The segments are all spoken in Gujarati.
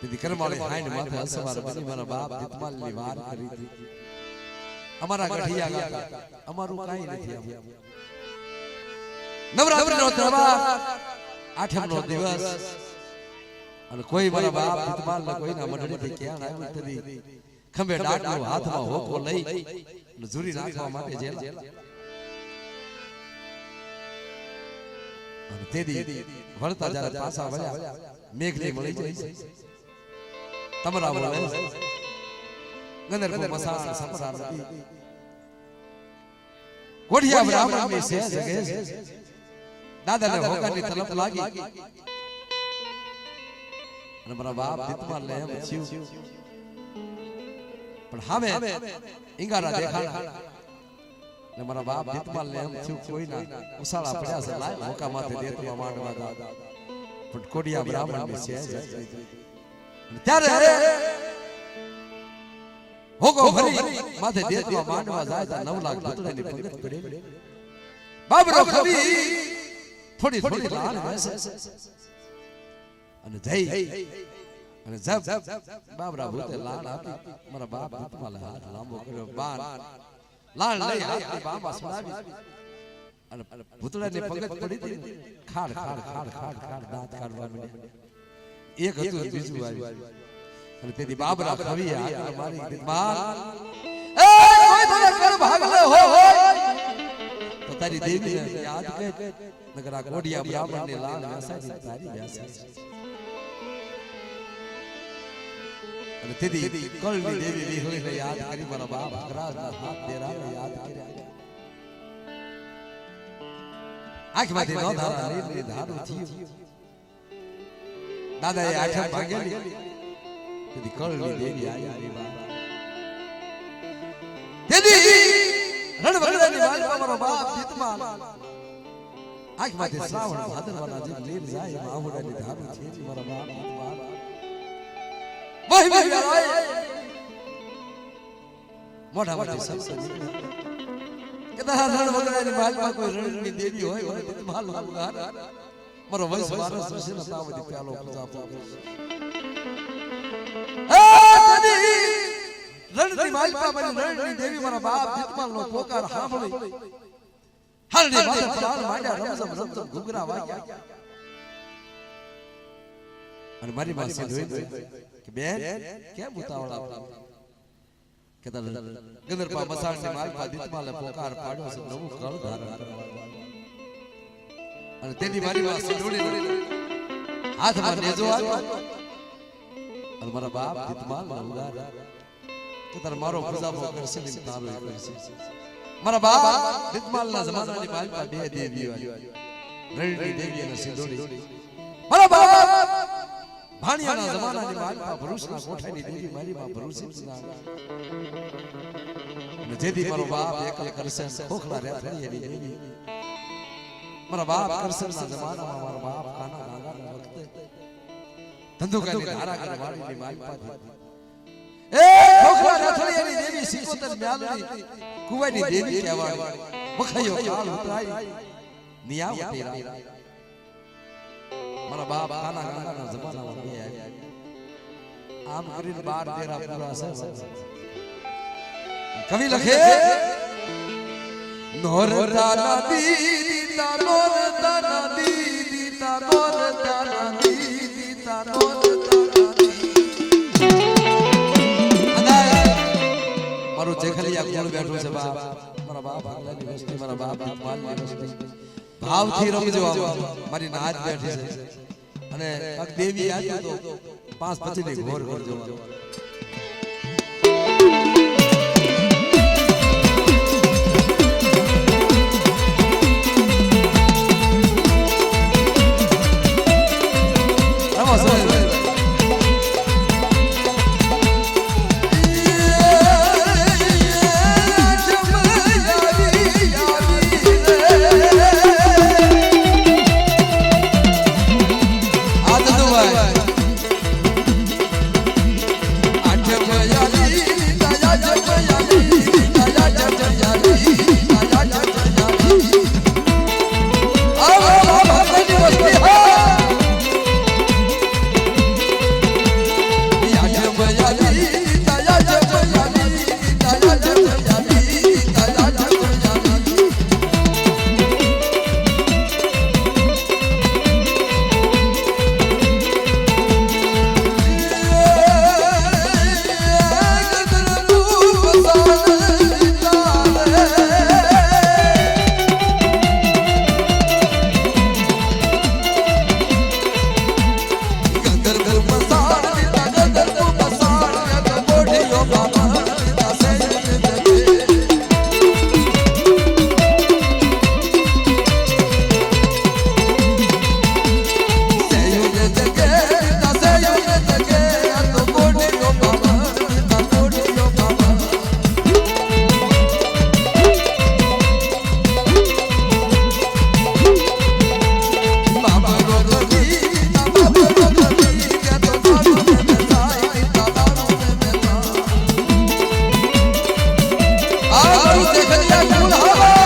તેથી કરમાળી માથે અસવાર બની મારા બાપ દીપમાલની વાર કરી હતી અમારા ગઢિયા ગાતા અમારું કાંઈ નથી આમ. નવરાત્રિનો તહેવાર આઠમનો દિવસ. અને કોઈ મારા બાપ દીપમાલ ને કોઈના મંડળીથી ક્યાં આવ્યું તેથી ખંભે ડાટલો હાથમાં હોકો લઈ ઝૂરી નાખવા માટે જેલા. અને તેથી વળતા જ્યારે પાછા વળ્યા મેઘલી મળી જાય. તમરા બોલે સે જગે તલપ લાગી. અને મારા બાપ દીતમાં લે એમ થયું. પણ ઈંગારા દેખાણા. ને મારા બાપ દીતમાં લે એમ થયું કોઈના. ઉસાળા પડ્યા છે લાય. હોકા માથે દેતમાં માંડવા દા પણ કોઢિયા બ્રાહ્મણની સે જગે ત્યારે હોગો ભરી માથે દેતવા માંડવા જાય તો નવ લાખ ભૂતળાની પગત પડે બાબરો કવિ થોડી થોડી લાલ વેસે અને જઈ અને જબ બાબરા ભૂતે લાલ આપી. મારા બાપ ભૂતમાં હાથ લાંબો કર્યો. બાણ. લાલ લઈ હાથની બાબા સુડાવી અને ભૂતળાની પગત પડી હતી. ખાડ ખાડ ખાડ ખાડ ખાડ દાંત કાઢવા માંડ્યા. એક હતું ને બીજું આવ્યું અને તેથી બાબરા ખવી આગળ મારી દીધમાલ એ કોઈ તને કર ભાગલે હો તો તારી દેવીને યાદ કે નગર આ કોડિયા બ્રાહ્મણને લાલ વ્યાસાની તારી વ્યાસા અને તેથી કળની દેવી વિહળીને યાદ કરી મારા બાપ અકરાજના હાથ દેરાને યાદ કર્યા. આંખમાંથી નો ધાર ધારું થયું. દાદાએ આઠમ ભાગેલી. તેથી કળની દેવી આવી તેથી રણવગડાની વાલમાં મારો બાપ જીતમાલ આંખમાંથી શ્રાવણ ભાદરવાના જે લીલ જાય એમ આહુડાની ધારું છે મારા બાપ જીતમાલ વહી વહી રાય. મોઢા મોઢી શબ્દ નીકળે. કે તારા રણવગડાની વાલમાં કોઈ રણની દેવી હોય મને માલ લાગુ મારો વંશ વારસ ઋષિ ના તાવથી પ્યાલો પૂજા પૂજા રણની માલપા બની રણની દેવી મારા બાપ જીતમાલ નો પોકાર સાંભળી હરણી માથે ચાલ માંડ્યા રમઝમ રમઝમ ઘૂઘરા વાગ્યા અને મારી પાસે જોઈ કે બેન કેમ ઉતાવળ આપતા કે ગંદરપા મસાણની માલપા જીતમાલે પોકાર પાડ્યો છે નવું કળ ધારણ કરવા અને તેની મારી પાસે જોડી હાથમાં નેજો આવ્યો અને મારા બાપ જીતમાલ ને ઉગાર કે તાર મારો પૂજામો કરશે ને તારો એ કરશે મારા બાપ જીતમાલ ના જમાનાની માલપા બે દેવી આવી. રણની દેવી અને સિંધોડી મારા બાપ ભાણિયાના જમાનાની માલપા ભરૂચના કોઠાની દેવી મારી માં ભરૂચી પૂજા અને જેથી મારો બાપ એકલ કરશે ખોખલા રેથડી એની દેવી. મારા બાપ કરસનના જમાનામાં મારા બાપ કાના ગાગાના વખતે ધંધુકાની ધારા કરે વાડીની માલપાથી એ ખોખલા રથડિયાની દેવી સિકોતર મ્યાલની કુવાની દેવી કહેવાય વખયો કાલ ઉતરાઈ નિયાવતી રાત મારા બાપ કાના ગાગાના જમાનામાં બે આવ્યા. આમ કરીને બાર તેરા પૂરા છે. કવિ લખે. નોરતા નદી દીતા નોરતા નદી દીતા નોરતા નદી દીતા નોરતા નદી મારું પાંચ રમો आज उसे गलिया कूल हवा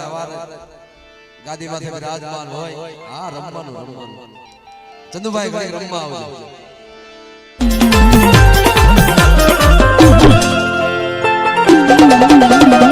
હગાના ગાદી માથે વિરાજમાન હોય આ રમવાનું રમવાનું. ચંદુભાઈ ભાઈ રમવા આવજો. Thank